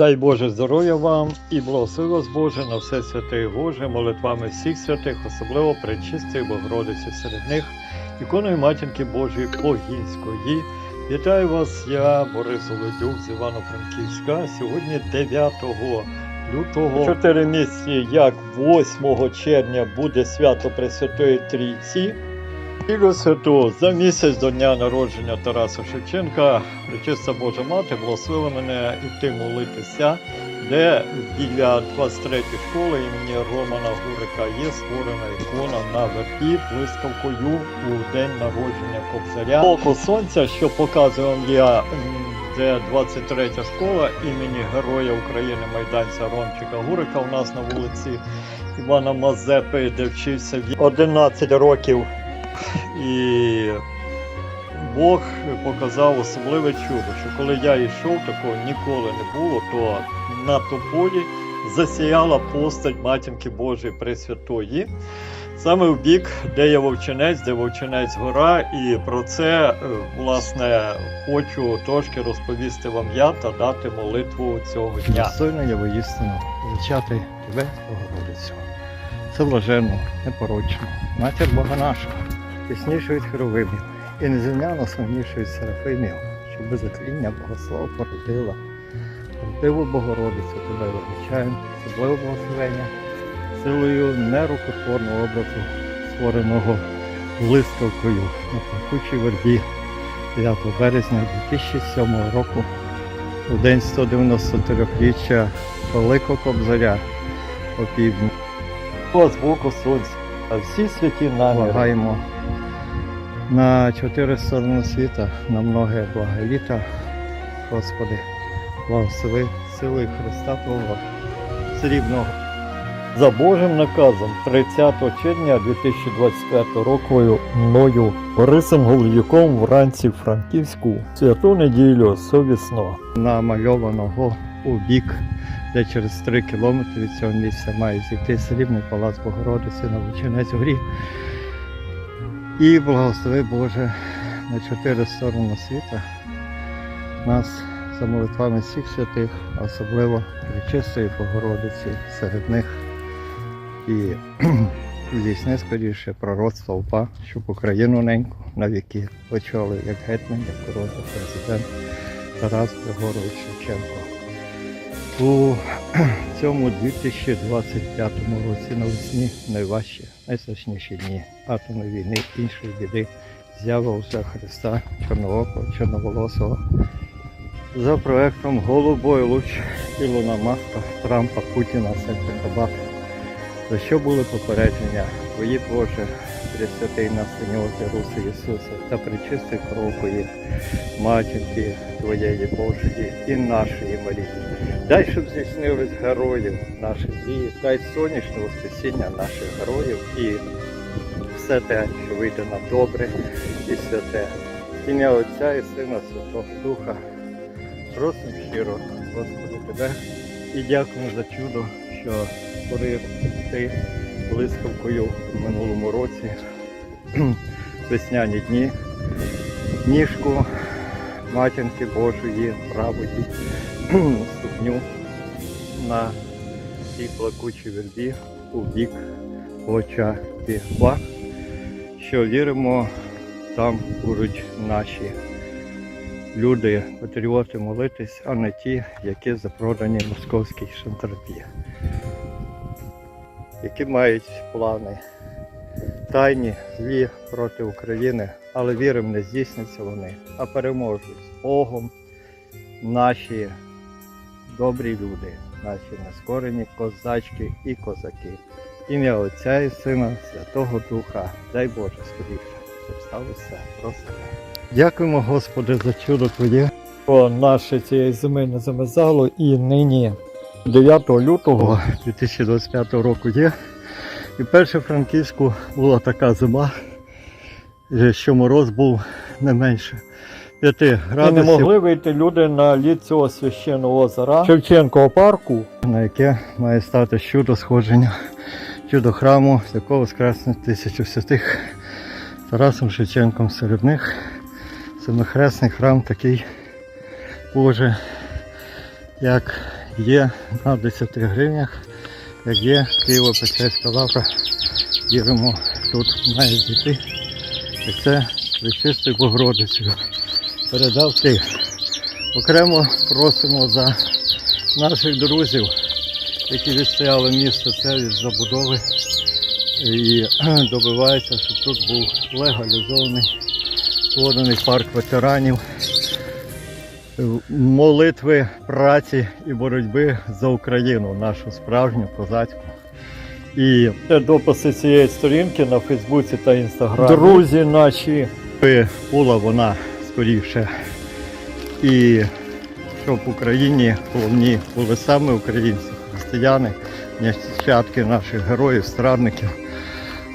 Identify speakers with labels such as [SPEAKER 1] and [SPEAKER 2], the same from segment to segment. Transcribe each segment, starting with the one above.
[SPEAKER 1] Дай Боже здоров'я вам і благослови вас Боже на все святе і Боже, молитвами всіх святих, особливо Пречистої Богородиці серед них, іконою Матінки Божої Погінської. Вітаю вас, я Борис Володюк з Івано-Франківська. Сьогодні 9 лютого, 4 місяці, як 8 червня буде свято Пресвятої Трійці. Вірю святу, за місяць до дня народження Тараса Шевченка, Пречиста Божа Мати благословила мене йти молитися, де біля 23 школи імені Романа Гурика є створена ікона на верхі блискавкою у день народження Кобзаря. Око сонця, що показую вам я, де 23 школа імені Героя України майданця Ромчика Гурика у нас на вулиці Івана Мазепи, де вчився він 11 років. І Бог показав особливе чудо, що коли я йшов, такого ніколи не було, то на тополі засіяла постать матінки Божої Пресвятої. Саме в бік, де є вовчинець, де вовчинець гора, і про це, е, власне, хочу трошки розповісти вам я та дати молитву цього дня.
[SPEAKER 2] Достойно є воістину величати тебе, Богородицю. Це блаженну, непорочну, матір Бога нашого, яснішу від херовимів і неземляно славнішу від серафимів, що без отління Богослова породила. Правдиву Богородицю тебе величаємо, особливо благословення, силою нерукотворного образу, створеного блискавкою на пахучій вербі 9 березня 2007 року у день 193-річчя Великого Кобзаря опівдні.
[SPEAKER 1] З боку сонця, а всі святі наміри.
[SPEAKER 2] Благаємо на чотири сторони світа, на многе благоліта, Господи, благослови силою Христа Твого срібного.
[SPEAKER 1] За Божим наказом 30 червня 2025 року мною Борисом Голодюком вранці Франківську святу неділю совісно
[SPEAKER 2] намальованого у бік, де через три кілометри від цього місця має зійти срібний палац Богородиці на Лучинець горі. І благослови Боже на чотири сторони світа нас за молитвами всіх святих, особливо Пречистої Богородиці серед них. І здійсни скоріше пророцтво УПА, щоб Україну неньку на віки очолив як гетьман, як король, президент. Тарас Григорович Шевченко. У цьому 2025 році навесні найважчі, найстрашніші дні атомної війни, іншої біди, з'ява уся Христа, Чорноокого, Чорноволосого. За проектом Голубой луч Ілона Маска, Трампа, Путіна, Секта Кабак. За що були попередження? Твої Боже, Пресвятий настаньози Руси Ісуса та причистий кровкої матінки Твоєї Божої і нашої Марії. Дай, щоб здійснились героїв наших дій, дай сонячне воскресіння наших героїв і все те, що вийде на добре і святе. Ім'я Отця і Сина Святого Духа. Просимо щиро, Господи, Тебе і дякуємо за чудо, що створив Ти блискавкою в минулому році весняні дні, ніжку матінки Божої, правої ступню на цій плакучій вербі у бік оча Тихва, що віримо, там будуть наші люди, патріоти молитись, а не ті, які запродані московській шантропі, які мають плани тайні, злі проти України, але віримо, не здійсняться вони, а переможуть з Богом наші добрі люди, наші нескорені козачки і козаки. Ім'я Отця і Сина, Святого Духа, дай Боже скоріше, щоб сталося просто. Дякуємо, Господи, за чудо Твоє.
[SPEAKER 1] О, наше цієї зими не замерзало і нині 9 лютого
[SPEAKER 2] 2025 року є. І перше в Франківську була така зима, е, що мороз був не менше 5
[SPEAKER 1] і не могли вийти люди на лід цього священного озера Шевченкового парку.
[SPEAKER 2] на яке має стати чудо сходження, чудо храму, з якого воскресне тисячу святих Тарасом Шевченком серед них. Семихресний храм такий, Боже, як є на 10 гривнях, як є Києво-Печерська лавра. Віримо, тут має діти. І це Пречистою Богородицею. Передав ти. Окремо просимо за наших друзів, які відстояли місто це від забудови і добиваються, щоб тут був легалізований, створений парк ветеранів, молитви, праці і боротьби за Україну, нашу справжню козацьку. І
[SPEAKER 1] дописи цієї сторінки на Фейсбуці та Інстаграмі.
[SPEAKER 2] Друзі наші була вона скоріше. І щоб в Україні головні були саме українці, християни, нащадки наших героїв, страдників,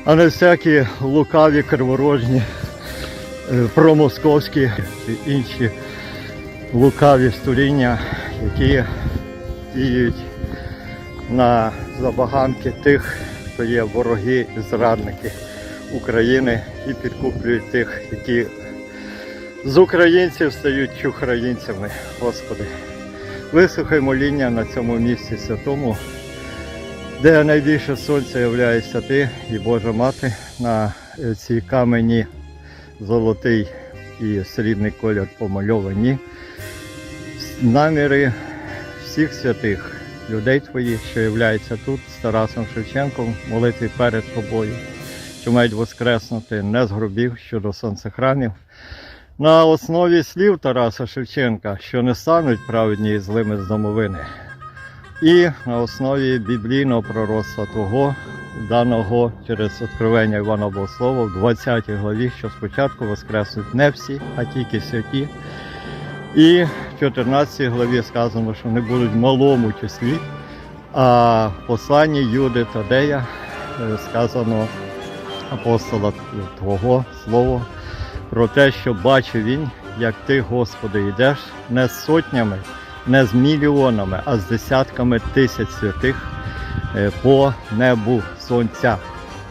[SPEAKER 2] а не всякі лукаві, криворожні, е, промосковські чи інші лукаві створіння, які діють на забаганки тих, хто є вороги і зрадники України і підкуплюють тих, які з українців стають чухраїнцями. Господи, вислухай моління на цьому місці святому, де найбільше сонце являєшся ти і Божа Мати на е, цій камені золотий і срібний колір помальовані. Наміри всіх святих людей твоїх, що являються тут з Тарасом Шевченком, молитві перед тобою, що мають воскреснути не з гробів щодо сонцехрамів. На основі слів Тараса Шевченка, що не стануть праведні і злими з домовини, і на основі біблійного пророцтва Твого, даного через откровення Івана Богослова в 20 главі, що спочатку воскреснуть не всі, а тільки святі. І в 14 главі сказано, що не будуть в малому числі, а в посланні Юди Тадея е, сказано апостола Твого Слово про те, що бачив він, як ти, Господи, йдеш не з сотнями, не з мільйонами, а з десятками тисяч святих е, по небу сонця.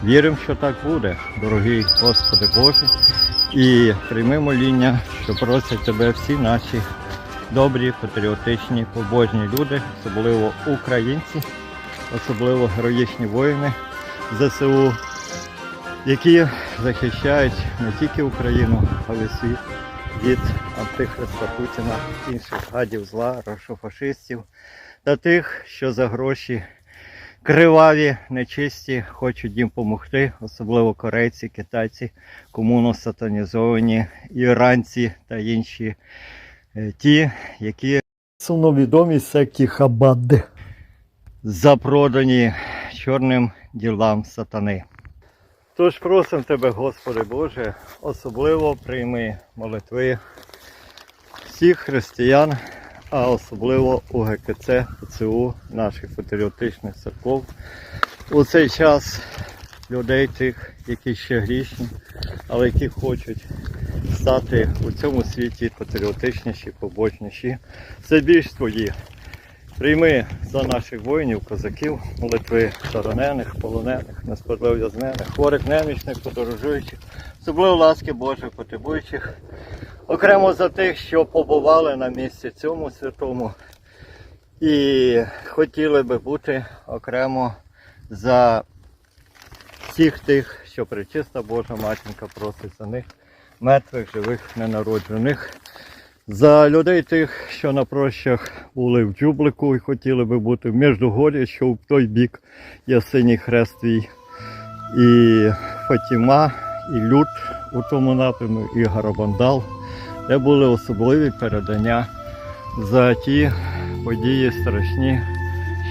[SPEAKER 2] Віримо, що так буде, дорогий Господи Боже, і прийми моління, що просять тебе всі наші добрі, патріотичні, побожні люди, особливо українці, особливо героїчні воїни ЗСУ, які захищають не тільки Україну, але й світ від антихриста Путіна, інших гадів зла, рашофашистів та тих, що за гроші криваві, нечисті, хочуть їм допомогти, особливо корейці, китайці, комуно сатанізовані, іранці та інші е, ті, які
[SPEAKER 1] Сумновідомі секті Хабадди.
[SPEAKER 2] запродані чорним ділам сатани.
[SPEAKER 1] Тож просимо тебе, Господи Боже, особливо прийми молитви
[SPEAKER 2] всіх християн, а особливо УГКЦ, ПЦУ, наших патріотичних церков. У цей час людей тих, які ще грішні, але які хочуть стати у цьому світі патріотичніші, побожніші. Це більш твої. Прийми за наших воїнів, козаків, молитви заранених, полонених, несправедливо хворих, немічних, подорожуючих, особливо ласки Божої потребуючих. Окремо за тих, що побували на місці цьому святому і хотіли би бути окремо за всіх тих, що причиста Божа матінка просить за них, мертвих, живих, ненароджених. За людей тих, що на прощах були в Джублику і хотіли би бути в Міждугорі, що в той бік є синій хрест твій. І Фатіма, і Люд у тому напрямку, і Гарабандал, де були особливі передання за ті події страшні,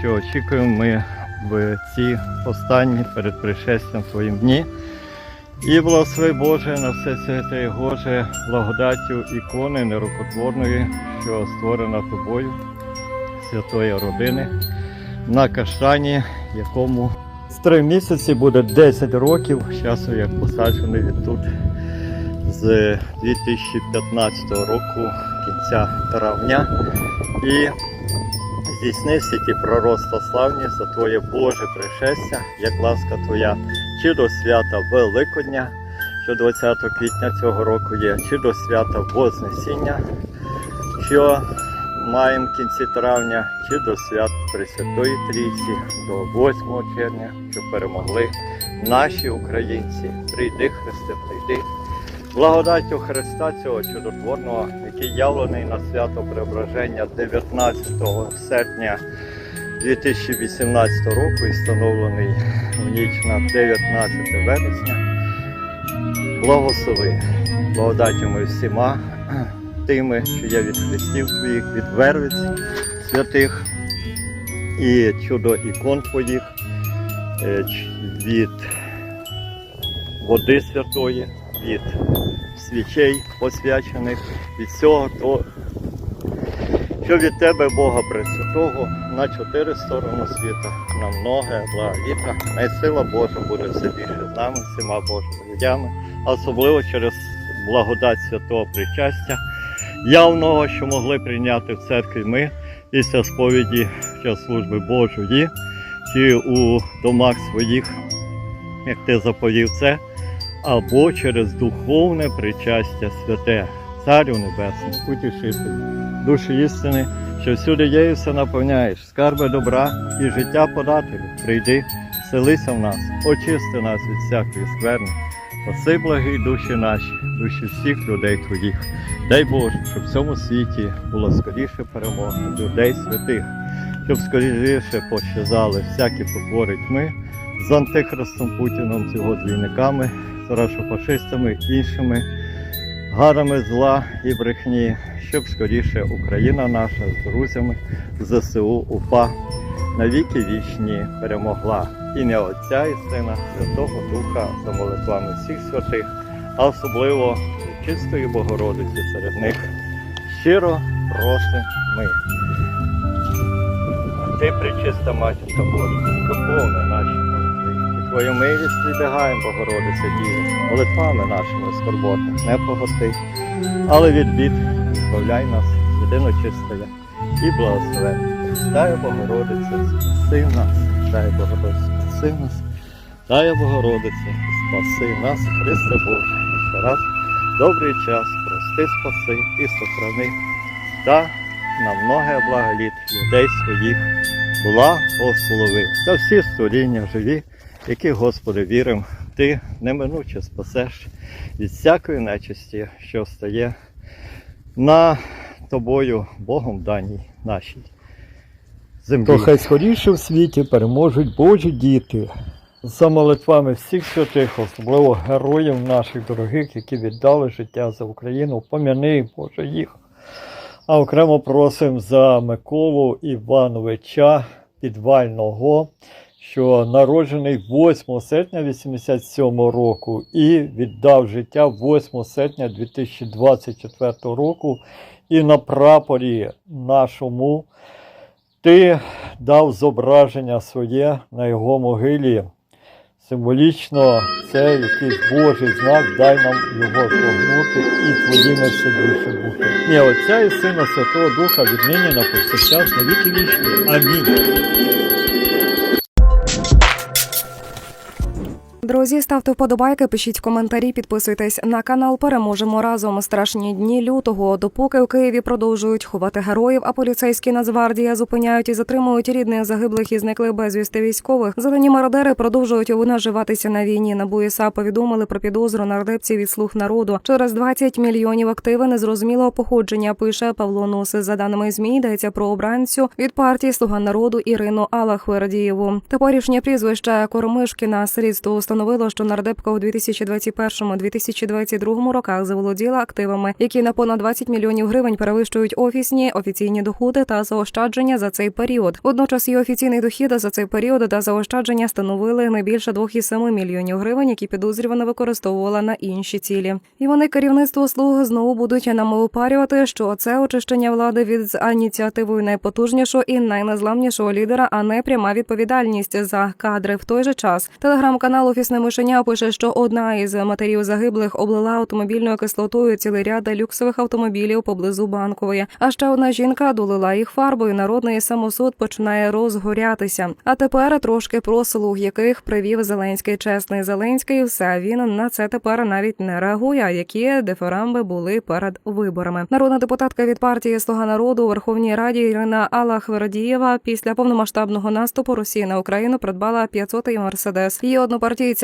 [SPEAKER 2] що очікуємо ми в ці останні перед пришестям своїм дні. І благослови Боже на все святе і Боже, благодаттю ікони нерукотворної, що створена тобою, святої родини, на каштані, якому
[SPEAKER 1] З три місяці буде 10 років.
[SPEAKER 2] часу як посаджений він тут з 2015 року, кінця травня. І здійснився ті пророцтва славні за Твоє Боже пришестя, як ласка Твоя, чи до свята Великодня, що 20 квітня цього року є, чи до свята Вознесіння, що маємо в кінці травня, чи до свят Пресвятої Трійці, до 8 червня, щоб перемогли наші українці. Прийди, Христе, прийди. Благодаттю Христа цього чудотворного, який явлений на свято Преображення 19 серпня 2018 року і встановлений в ніч на 19 вересня. Благослови, благодаттю ми всіма тими, що є від хрестів твоїх, від вервиць святих і чудо ікон твоїх, е, від води святої, від свічей посвячених, від всього, то, що від тебе, Бога Пресвятого, на чотири сторони світа, на многе благоліта. Най сила Божа буде все більше з нами, всіма Божими людьми, особливо через благодать святого причастя, явного, що могли прийняти в церкві ми після сповіді час служби Божої, чи у домах своїх, як ти заповів це, або через духовне причастя святе, Царю Небесний, утішитель, душі істини, що всюди є все наповняєш, скарби добра і життя подателю. Прийди, селися в нас, очисти нас від всякої скверни. Спаси благі душі наші, душі всіх людей твоїх. Дай Боже, щоб в цьому світі була скоріше перемога людей святих, щоб скоріше пощазали всякі потвори тьми з антихристом Путіном, з його двійниками, з рашофашистами, іншими гарами зла і брехні, щоб скоріше Україна наша з друзями ЗСУ УПА навіки вічні перемогла. Ім'я Отця і Сина, Святого Духа за молитвами всіх святих, а особливо чистої Богородиці серед них. Щиро просимо ми. Ти, причиста матінка Божа, доповни. І Твою милість відбігаємо, Богородице Діво, молитвами нашими скорботних не погости, але від бід збавляй нас, єдино чистая і благословенна. Дай Богородице, спаси нас, дай Богородице, спаси нас, дай Богородице, спаси нас, Христе Боже. І ще раз добрий час, прости, спаси і сохрани, та на многе благоліт людей своїх благослови. Та всі створіння живі, які, Господи, віримо, Ти неминуче спасеш від всякої нечисті, що стає на тобою, Богом даній нашій землі.
[SPEAKER 1] То хай скоріше в світі переможуть Божі діти. За молитвами всіх святих, особливо героїв наших дорогих, які віддали життя за Україну, пом'яни Боже їх. А окремо просимо за Миколу Івановича Підвального, що народжений 8 серпня 87 року і віддав життя 8 серпня 2024 року. І на прапорі нашому ти дав зображення своє на його могилі. Символічно це якийсь Божий знак, дай нам його згорнути і твоїми все більше бути. І Отця і Сина Святого Духа віднині на повсякчас на віки вічні. Амінь.
[SPEAKER 3] Друзі, ставте вподобайки, пишіть коментарі, підписуйтесь на канал. Переможемо разом. Страшні дні лютого. Допоки у Києві продовжують ховати героїв, а поліцейські Нацгвардія зупиняють і затримують рідних загиблих і зниклих безвісти військових. Зелені мародери продовжують наживатися на війні. НАБУ і САП повідомили про підозру нардепців від слуг народу. Через 20 мільйонів активи незрозумілого походження. Пише Павло Нуси. За даними змі, йдеться про обранцю від партії Слуга народу Ірину Алахвердієву. Теперішнє прізвище Коромишкіна слідство встановило, що нардепка у 2021-2022 роках заволоділа активами, які на понад 20 мільйонів гривень перевищують офісні офіційні доходи та заощадження за цей період. Водночас її офіційний дохід за цей період та заощадження становили не більше 2,7 мільйонів гривень, які підозрювана використовувала на інші цілі. І вони керівництво слуг знову будуть нам упарювати, що це очищення влади від ініціативою найпотужнішого і найнезламнішого лідера, а не пряма відповідальність за кадри. В той же час телеграм-канал Офісне Чесне мишеня пише, що одна із матерів загиблих облила автомобільною кислотою цілий ряд люксових автомобілів поблизу банкової. А ще одна жінка долила їх фарбою. Народний самосуд починає розгорятися. А тепер трошки про слуг, яких привів Зеленський. Чесний Зеленський. Все він на це тепер навіть не реагує. Які дифирамби були перед виборами? Народна депутатка від партії Слуга народу у Верховній Раді Ірина Аллахвердієва після повномасштабного наступу Росії на Україну придбала 500-й мерседес. Її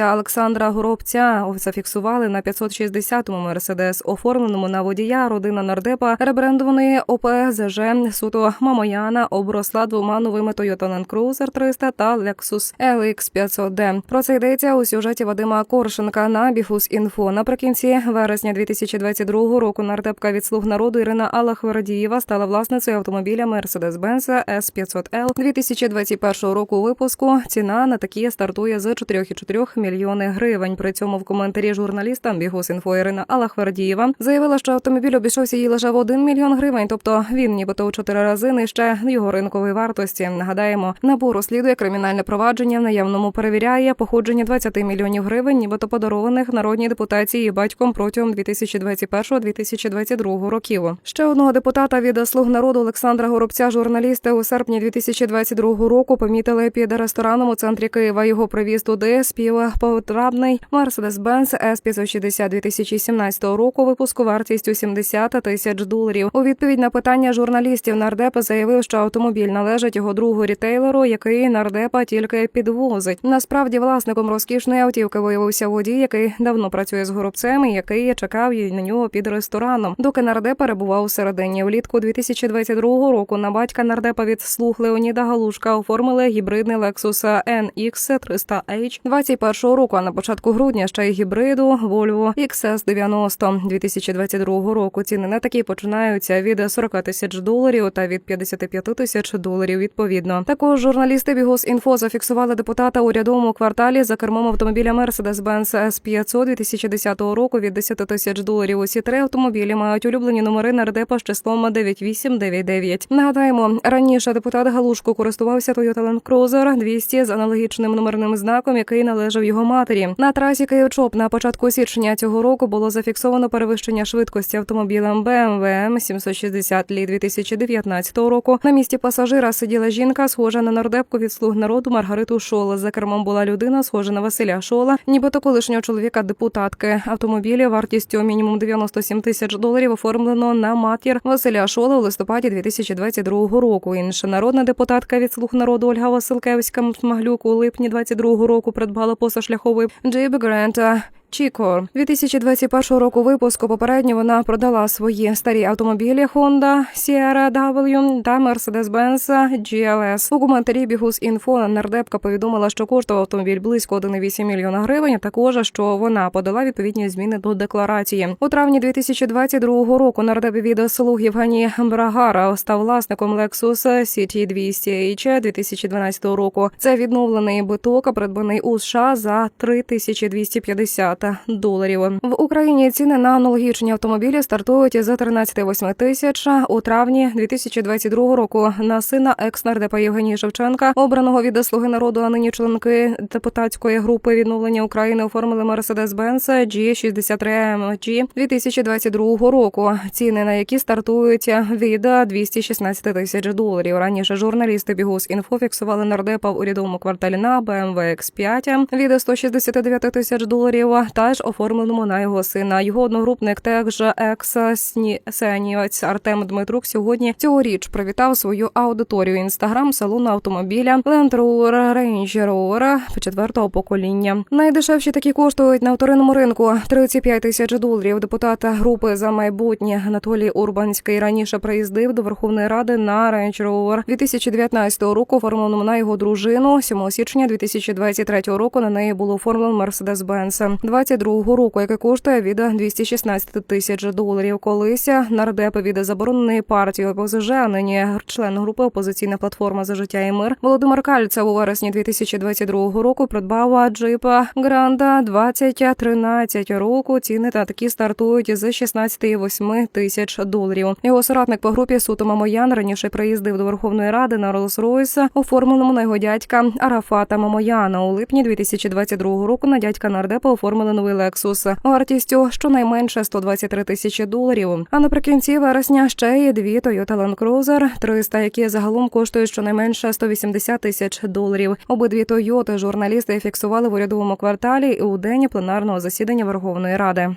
[SPEAKER 3] однопартійця Олександра Горобця зафіксували на 560-му мерседес, оформленому на водія. Родина нардепа ребрендованої ОПЗЖ суто Мамояна обросла двома новими Toyota Land Cruiser 300 та Lexus LX 500D. Про це йдеться у сюжеті Вадима Коршенка на Біфус Інфо. Наприкінці вересня 2022 року нардепка від слуг народу Ірина Аллахвердієва стала власницею автомобіля Mercedes-Benz S500L 2021 року випуску. Ціна на такі стартує з 4,4 мільйони гривень. При цьому в коментарі журналістам Бігус.Інфо Ірина Аллахвердієва заявила, що автомобіль обійшовся їй лише в 1 мільйон гривень, тобто він нібито у чотири рази нижче його ринкової вартості. Нагадаємо, набу розслідує кримінальне провадження. В наявному перевіряє походження 20 мільйонів гривень, нібито подарованих народній депутації батьком протягом 2021-2022 років. Ще одного депутата від слуг народу Олександра Горобця. Журналісти у серпні 2022 року помітили під рестораном у центрі Києва. Його привіз туди співпотребний Mercedes-Benz S560 2017 року. Випуску вартістю 70 тисяч доларів. У відповідь на питання журналістів нардеп заявив, що автомобіль належить його другу рітейлеру, який нардепа тільки підвозить. Насправді власником розкішної автівки виявився водій, який давно працює з горобцем, і який чекав її на нього під рестораном. Доки нардеп перебував всередині влітку 2022 року. На батька нардепа від слуг Леоніда Галушка оформили гібридний Lexus NX 300H 21 року. А на початку грудня ще й гібриду Volvo XS90 2022 року. Ціни на такі починаються від 40 тисяч доларів та від 55 тисяч доларів. Відповідно, також журналісти Бігус.Інфо зафіксували депутата у рядовому кварталі за кермом автомобіля Mercedes-Benz S500 2010 року від 10 тисяч доларів. Усі три автомобілі мають улюблені номери нардепа з числом 9899. Нагадаємо, раніше депутат Галушко користувався Toyota Land Cruiser 200 з аналогічним номерним знаком, який належав його матері. На трасі Київ-Чоп на початку січня цього року було зафіксовано перевищення швидкості автомобілем BMW 760 лі 2019 року. На місці пасажира сиділа жінка, схожа на нардепку від слуг народу Маргариту Шола. За кермом була людина, схожа на Василя Шола, нібито колишнього чоловіка депутатки. Автомобілі вартістю мінімум 97 тисяч доларів оформлено на матір Василя Шола у листопаді 2022 року. Інша народна депутатка від слуг народу Ольга Василкевська Смаглюк у липні 22 року придбала позашляховий Джейб Грента. Чіко 2021 року випуску попередньо вона продала свої старі автомобілі Honda Sierra W та Mercedes-Benz GLS. У коментарі Бігус Інфо нардепка повідомила, що коштував автомобіль близько 1,8 мільйона гривень. а Також що вона подала відповідні зміни до декларації у травні 2022 року. Нардеп від слуг Євгенії Брагара став власником Lexus CT 200H 2012 року. Це відновлений биток, придбаний у США за 3250 доларів. В Україні ціни на аналогічні автомобілі стартують за 13,8 тисяч у травні 2022 року. На сина екс-нардепа Євгенії Шевченка, обраного від слуги народу, а нині членки депутатської групи відновлення України оформили Mercedes-Benz G63 AMG 2022 року. Ціни на які стартують від 216 тисяч доларів. Раніше журналісти Бігус інфо фіксували нардепа в урядовому кварталі на BMW X5 від 169 тисяч доларів теж оформленому на його сина. Його одногрупник також екс сеніоць Артем Дмитрук сьогодні цьогоріч привітав свою аудиторію інстаграм салону автомобіля Land Rover Range Rover четвертого покоління. Найдешевші такі коштують на вторинному ринку 35 тисяч доларів. Депутат групи за майбутнє Анатолій Урбанський раніше приїздив до Верховної Ради на Range Rover 2019 року, оформленому на його дружину. 7 січня 2023 року на неї було оформлено Mercedes-Benz.
[SPEAKER 4] 2022 року, яке коштує від 216 тисяч доларів. Колись нардеп від забороненої партії ОПЗЖ, а нині член групи опозиційна платформа за життя і мир Володимир Кальцев у вересні 2022 року придбав джипа Гранда 2013 року. Ціни та такі стартують з 16,8 тисяч доларів. Його соратник по групі Суто Мамоян раніше приїздив до Верховної Ради на Роллс-Ройс, оформленому на його дядька Арафата Мамояна. У липні 2022 року на дядька нардепа оформили новий Лексус вартістю щонайменше 123 тисячі доларів. А наприкінці вересня ще є дві Toyota Land Cruiser 300, які загалом коштують щонайменше 180 тисяч доларів. Обидві Тойоти журналісти фіксували в урядовому кварталі і у день пленарного засідання Верховної Ради.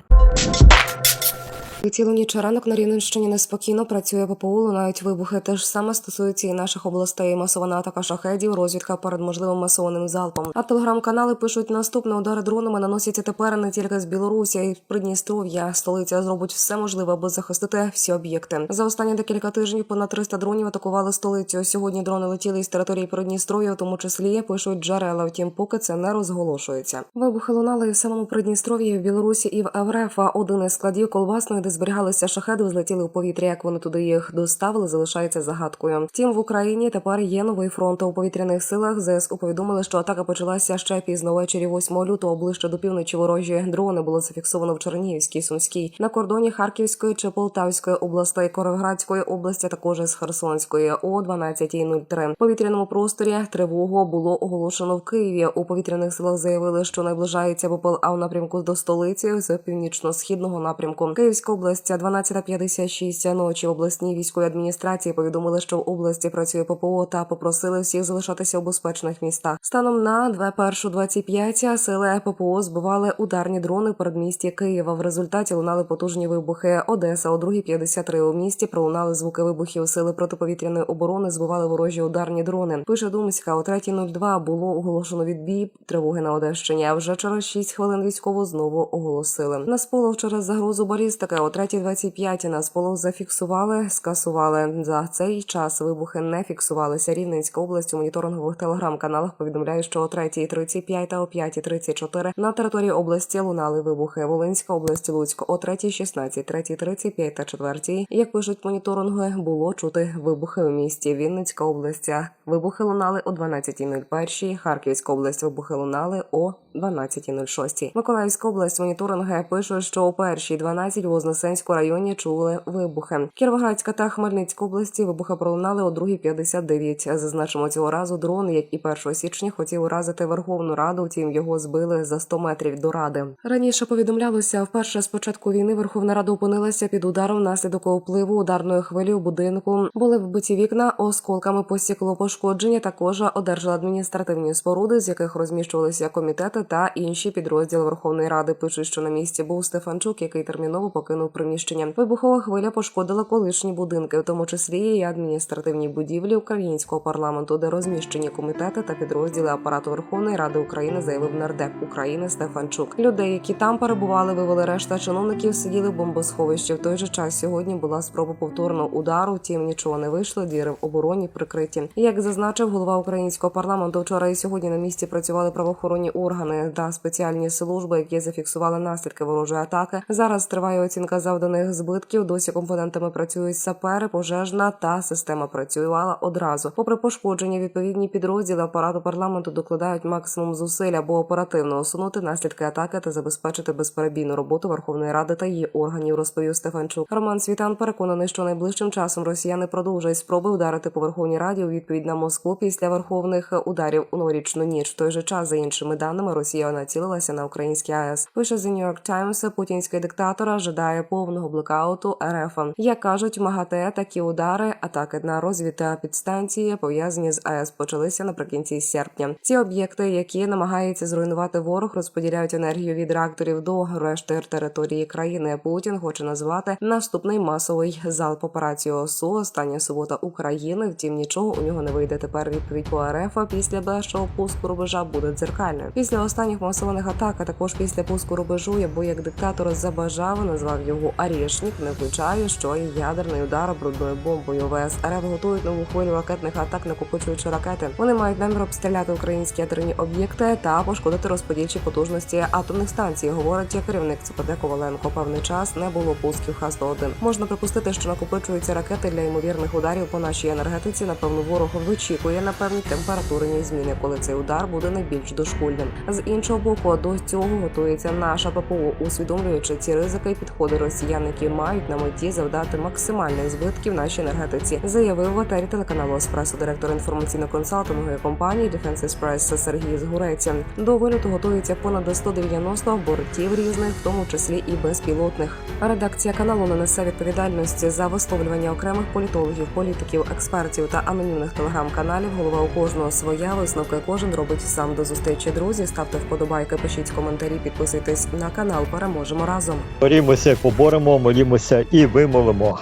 [SPEAKER 4] Цілу ніч ранок на Рівненщині неспокійно працює ППО, лунають вибухи. Те ж саме стосується і наших областей. Масована атака шахедів, розвідка перед можливим масованим залпом. А телеграм-канали пишуть наступне удари дронами наносяться тепер не тільки з Білорусі, а й Придністров'я. Столиця зробить все можливе, аби захистити всі об'єкти. За останні декілька тижнів понад 300 дронів атакували столицю. Сьогодні дрони летіли із території Придністров'я, в тому числі пишуть джерела. Втім, поки це не розголошується. Вибухи лунали і в самому Придністров'ї, в Білорусі і в РФ. А один із складів колбасної, зберігалися шахеди, злетіли у повітря. Як вони туди їх доставили, залишається загадкою. Втім, в Україні тепер є новий фронт у повітряних силах. ЗСУ повідомили, що атака почалася ще пізно ввечері 8 лютого. Ближче до півночі ворожі дрони було зафіксовано в Чернігівській, Сумській, на кордоні Харківської чи Полтавської областей, Коровградської області, також з Херсонської о 12.03. В повітряному просторі тривогу було оголошено в Києві. У повітряних силах заявили, що наближається БПЛА у напрямку до столиці з північно-східного напрямку. Київська область 12.56 ночі. Обласній військовій адміністрації повідомили, що в області працює ППО та попросили всіх залишатися у безпечних містах. Станом на 21.25 сили ППО збивали ударні дрони в передмісті Києва. В результаті лунали потужні вибухи. Одеса о 2.53 у місті пролунали звуки вибухів. Сили протиповітряної оборони збивали ворожі ударні дрони. Пише Думська о 3.02 було оголошено відбій тривоги на Одещині. А вже через 6 хвилин військово знову оголосили. На сполох через загрозу балістики о 3.25 на сполох зафіксували, скасували. За цей час вибухи не фіксувалися. Рівненська область у моніторингових телеграм-каналах повідомляє, що о 3.35 та о 5.34 на території області лунали вибухи. Волинська область, Луцьк о 3.16, 3.35 та 4. Як пишуть моніторинги, було чути вибухи у місті. Вінницька область. Вибухи лунали о 12.01. Харківська область вибухи лунали о 12.06. Миколаївська область моніторинги пишуть, що о першій 12 у Вознесенському районі чули вибухи. Кіровоградська та Хмельницька області вибухи пролунали о 2.59. Зазначимо цього разу дрон, як і 1 січня, хотів уразити Верховну Раду. Втім, його збили за 100 метрів до ради. Раніше повідомлялося, вперше з початку війни Верховна Рада опинилася під ударом внаслідок впливу ударної хвилі у будинку. Були вбиті вікна, осколками посікло пошкодження. Також одержали адміністративні споруди, з яких розміщувалися комітети та інші підрозділи Верховної Ради. Пишуть, що на місці був Стефанчук, який терміново покинув приміщення. Вибухова хвиля пошкодила колишні будинки, в тому числі і адміністративні будівлі українського парламенту, де розміщені комітети та підрозділи апарату Верховної Ради України, заявив нардеп України Стефанчук. Людей, які там перебували, вивели решта чиновників, сиділи в бомбосховищі. В той же час сьогодні була спроба повторного удару. Втім, нічого не вийшло. Діри в обороні прикриті. Як зазначив голова українського парламенту, вчора і сьогодні на місці працювали правоохоронні органи та спеціальні служби, які зафіксували наслідки ворожої атаки. Зараз триває оцінка завданих збитків. Досі компонентами працюють сапери, пожежна та система працювала одразу. Попри пошкодження, відповідні підрозділи апарату парламенту докладають максимум зусиль, аби оперативно усунути наслідки атаки та забезпечити безперебійну роботу Верховної Ради та її органів. Розповів Стефанчук. Роман Світан переконаний, що найближчим часом росіяни продовжують спроби ударити по Верховній Раді у відповідь на Москву після верховних ударів у новорічну ніч. В той же час, за іншими даними, Росія націлилася на український АЕС. Пише The New York Times, путінський диктатор ожидає повного блекауту РФ. Як кажуть, МАГАТЕ такі удари, атаки на розвідта підстанції пов'язані з АЕС почалися наприкінці серпня. Ці об'єкти, які намагається зруйнувати ворог, розподіляють енергію від реакторів до решти території країни. Путін хоче назвати наступний масовий залп операцію ОСУ. Остання субота України. Втім, нічого у нього не вийде. Тепер відповідь по РФ після першого пуску рубежа буде дзеркальною. Після останніх масованих атак, а також після пуску рубежу, або як диктатор забажав, назвав його Арєшнік, не включає, що і ядерний удар брудною бомбою. ВС РФ готують нову хвилю ракетних атак, накопичуючи ракети. Вони мають намір обстріляти українські ядерні об'єкти та пошкодити розподільчі потужності атомних станцій. Говорить керівник ЦПД Коваленко. Певний час не було пусків Х-101. Можна припустити, що накопичуються ракети для ймовірних ударів по нашій енергетиці. Напевно, ворог вичікує на певні температурні зміни, коли цей удар буде найбільш дошкульним. З іншого боку, до цього готується наша ППО, усвідомлюючи ці ризики підходи росіян, які мають на меті завдати максимальних збитків нашій енергетиці, заявив в етері телеканалу Еспресо директор інформаційно-консалтингової компанії Defense Express Сергій Згурець. До виліту готується понад 190 бортів різних, в тому числі і безпілотних. Редакція каналу не несе відповідальності за висловлювання окремих політологів, політиків, експертів та анонімних телеграм-каналів. Голова у кожного своя висновки кожен робить сам до зустрічі. Друзі, ставте вподобайки, пишіть коментарі, підписуйтесь на канал. Переможемо разом.
[SPEAKER 1] Борімося поборемо, молімося і вимолимо.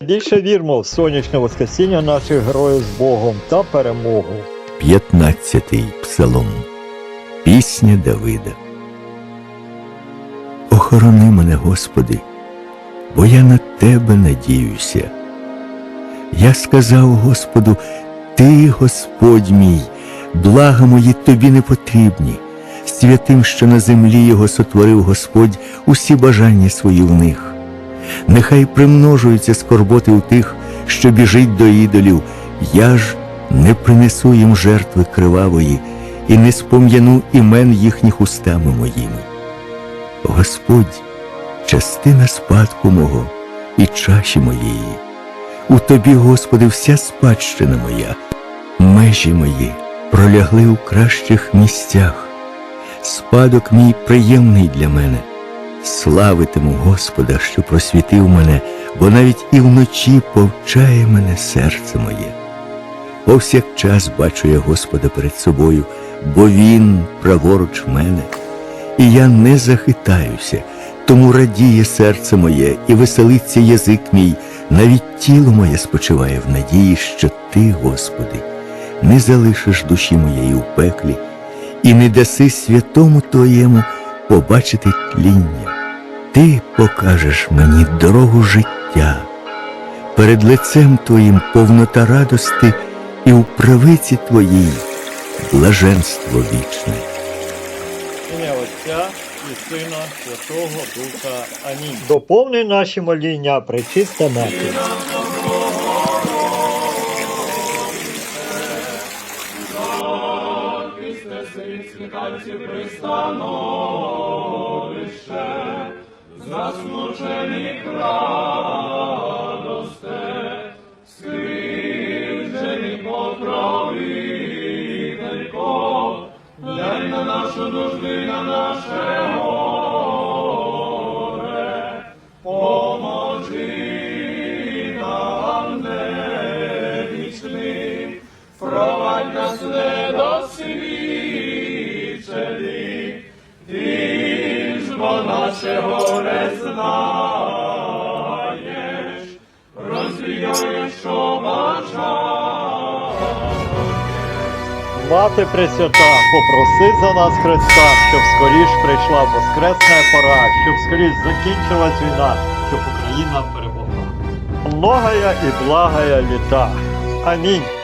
[SPEAKER 1] Більше вірмо в сонячне воскресіння наших героїв з Богом та перемогу.
[SPEAKER 5] 15-й псалом. Пісня Давида. Охорони мене, Господи, бо я на Тебе надіюся. Я сказав Господу, Ти, Господь мій, блага мої тобі не потрібні. Святим, що на землі його сотворив Господь усі бажання свої в них. Нехай примножуються скорботи у тих, що біжить до ідолів. Я ж не принесу їм жертви кривавої і не спом'яну імен їхніх устами моїми. Господь, частина спадку мого і чаші моєї. У тобі, Господи, вся спадщина моя, межі мої пролягли у кращих місцях. Спадок мій приємний для мене. Славитиму Господа, що просвітив мене, бо навіть і вночі повчає мене серце моє. Повсякчас бачу я Господа перед собою, бо Він праворуч мене, і я не захитаюся, тому радіє серце моє і веселиться язик мій, навіть тіло моє спочиває в надії, що Ти, Господи, не залишиш душі моєї у пеклі і не даси святому Твоєму побачити тління. Ти покажеш мені дорогу життя, перед лицем Твоїм повнота радости і у правиці Твоїй блаженство вічне.
[SPEAKER 1] Ім'я Отця і Сина Святого Духа. Амінь. Доповни наші моління, пречиста Матір. становище, засмучених радосте, скриджені покровителько, дай на нашу нужди, на наше горе. Мати Пресвята, попроси за нас Христа, щоб скоріш прийшла воскресна пора, щоб скоріш закінчилась війна, щоб Україна перемогла. Многая і благая літа. Амінь.